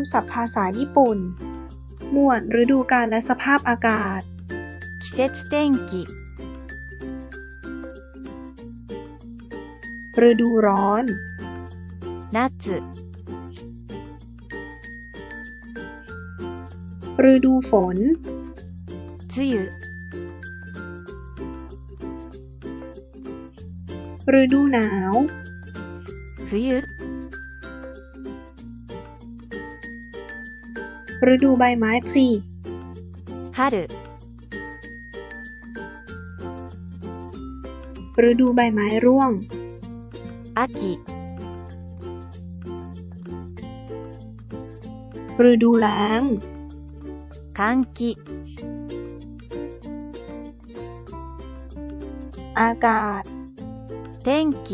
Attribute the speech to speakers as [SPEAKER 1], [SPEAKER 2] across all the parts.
[SPEAKER 1] ำศัพท์ภาษาญี่ปุ่น หมวดฤดูกาลและสภาพอากาศ
[SPEAKER 2] 季節天気、
[SPEAKER 1] ฤดูร้อน
[SPEAKER 2] 夏、
[SPEAKER 1] ฤดูฝน
[SPEAKER 2] 梅雨、
[SPEAKER 1] ฤดูหนาว
[SPEAKER 2] 冬、
[SPEAKER 1] ฤดูใบไม้ผลิ
[SPEAKER 2] 春、
[SPEAKER 1] ฤดูใบไม้ร่วง
[SPEAKER 2] 秋、
[SPEAKER 1] ฤดูแล้ง
[SPEAKER 2] 換気、
[SPEAKER 1] อากาศ
[SPEAKER 2] 天気、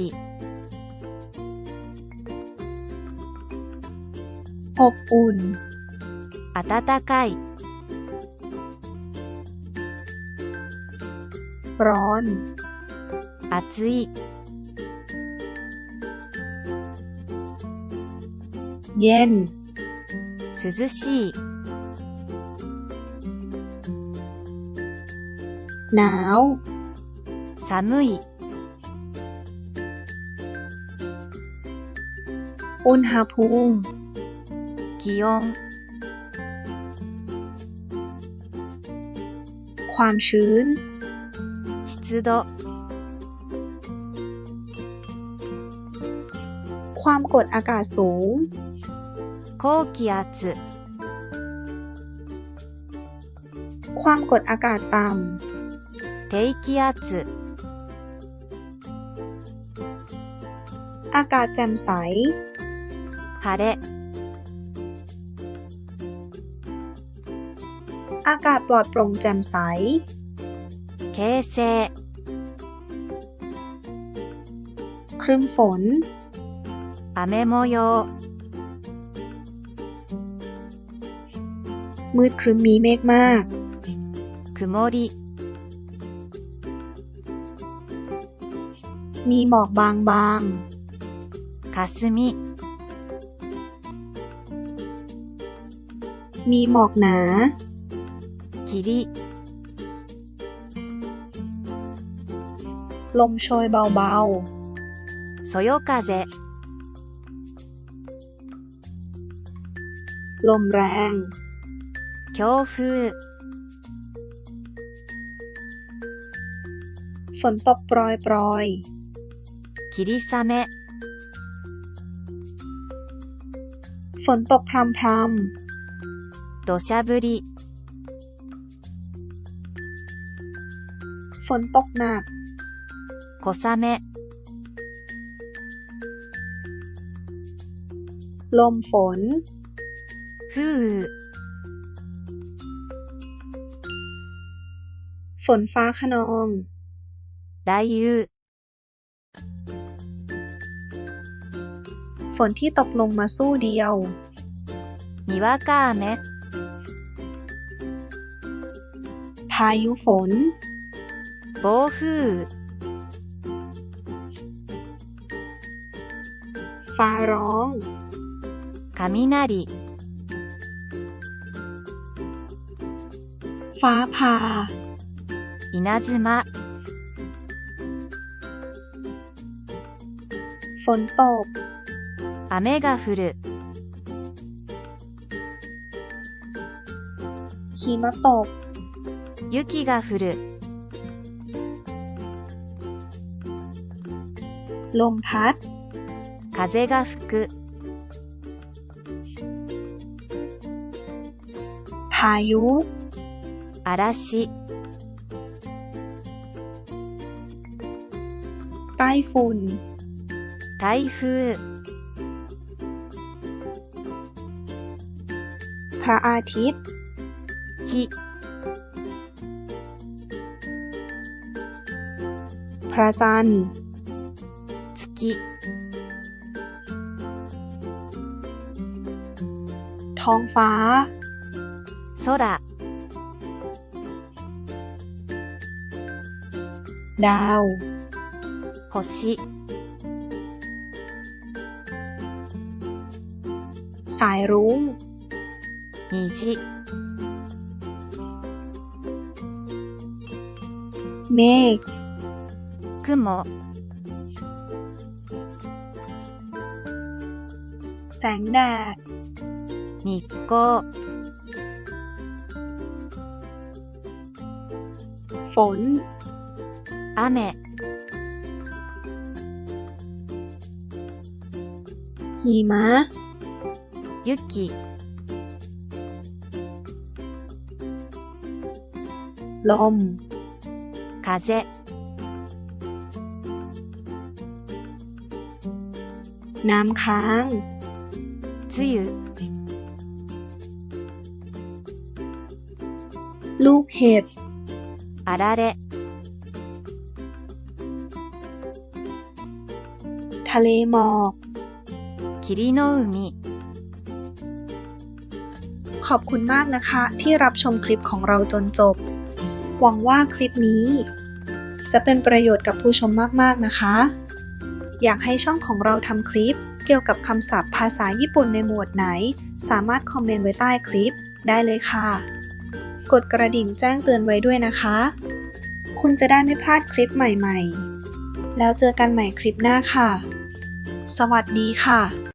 [SPEAKER 1] อบอุ่น
[SPEAKER 2] 暖かい、
[SPEAKER 1] ร้อน
[SPEAKER 2] 暑い、
[SPEAKER 1] เย็น
[SPEAKER 2] 涼しい、
[SPEAKER 1] หนาว
[SPEAKER 2] 寒い、
[SPEAKER 1] อุณหภูมิ
[SPEAKER 2] 気温、
[SPEAKER 1] ความชื้น
[SPEAKER 2] 湿度、
[SPEAKER 1] ความกดอากาศสูง
[SPEAKER 2] 高気圧、
[SPEAKER 1] ความกดอากาศต่
[SPEAKER 2] 低気圧、ำ
[SPEAKER 1] อากาศแจ่มใส
[SPEAKER 2] 晴れ、
[SPEAKER 1] อากาศปลอดโปร่งแจ่มใส
[SPEAKER 2] เคเซ
[SPEAKER 1] ครึ้มฝน
[SPEAKER 2] อาเม
[SPEAKER 1] โมโยมืดครึ้มมีเมฆมาก
[SPEAKER 2] คุโม
[SPEAKER 1] ริมีหมอกบางบาง
[SPEAKER 2] คาส
[SPEAKER 1] มิ มีหมอกหนา
[SPEAKER 2] 霧、
[SPEAKER 1] ลมโชยเบา
[SPEAKER 2] そよ風、
[SPEAKER 1] ๆ ลมแรง
[SPEAKER 2] 強風、
[SPEAKER 1] ฝนตกโปรยปรอย
[SPEAKER 2] 霧雨、
[SPEAKER 1] ๆ ฝนตกพรำพร
[SPEAKER 2] 土砂降り、
[SPEAKER 1] ฝนตกหนัก
[SPEAKER 2] 小雨、
[SPEAKER 1] ลมฝน
[SPEAKER 2] 風雨、
[SPEAKER 1] ฝนฟ้าขนอง
[SPEAKER 2] 雷雨、
[SPEAKER 1] ฝนที่ตกลงมาสู้เดียว
[SPEAKER 2] にわか雨、
[SPEAKER 1] พายุฝน
[SPEAKER 2] 暴風雨、
[SPEAKER 1] ฟ้าร้อง
[SPEAKER 2] 雷、
[SPEAKER 1] ฟ้าผ่า
[SPEAKER 2] 稲妻、
[SPEAKER 1] ฝนตก
[SPEAKER 2] 雨が降る、
[SPEAKER 1] หิมะตก
[SPEAKER 2] 雪が降る、
[SPEAKER 1] ลมพัด
[SPEAKER 2] 風が吹く、
[SPEAKER 1] พายุ
[SPEAKER 2] 嵐、
[SPEAKER 1] ใต้ฝุ่น
[SPEAKER 2] 台風、
[SPEAKER 1] พระอาทิตย์
[SPEAKER 2] 火、
[SPEAKER 1] พระจันทร์
[SPEAKER 2] กิ
[SPEAKER 1] ท้องฟ้า
[SPEAKER 2] โซระ
[SPEAKER 1] ดาว
[SPEAKER 2] โฮชิ
[SPEAKER 1] สายรุ้ง
[SPEAKER 2] นิจิ
[SPEAKER 1] เมฆ
[SPEAKER 2] ขึ้นม
[SPEAKER 1] แสงแดด
[SPEAKER 2] นิโก
[SPEAKER 1] ฝน
[SPEAKER 2] อาเม
[SPEAKER 1] หิมะ
[SPEAKER 2] ยุกิ
[SPEAKER 1] ลม
[SPEAKER 2] คาเซ
[SPEAKER 1] น้ำค้าง
[SPEAKER 2] 梅雨、
[SPEAKER 1] ลูกเห็บ
[SPEAKER 2] あられ、
[SPEAKER 1] ทะเลหมอก
[SPEAKER 2] 霧の海、
[SPEAKER 1] ขอบคุณมากนะคะ ที่รับชมคลิปของเราจนจบ หวังว่าคลิปนี้ จะเป็นประโยชน์กับผู้ชมมาก ๆ นะคะ อยากให้ช่องของเราทำคลิป เกี่ยวกับคำศัพท์ภาษาญี่ปุ่นในหมวดไหน สามารถคอมเมนต์ไว้ใต้คลิปได้เลยค่ะ กดกระดิ่งแจ้งเตือนไว้ด้วยนะคะ คุณจะได้ไม่พลาดคลิปใหม่ๆ แล้วเจอกันใหม่คลิปหน้าค่ะ สวัสดีค่ะ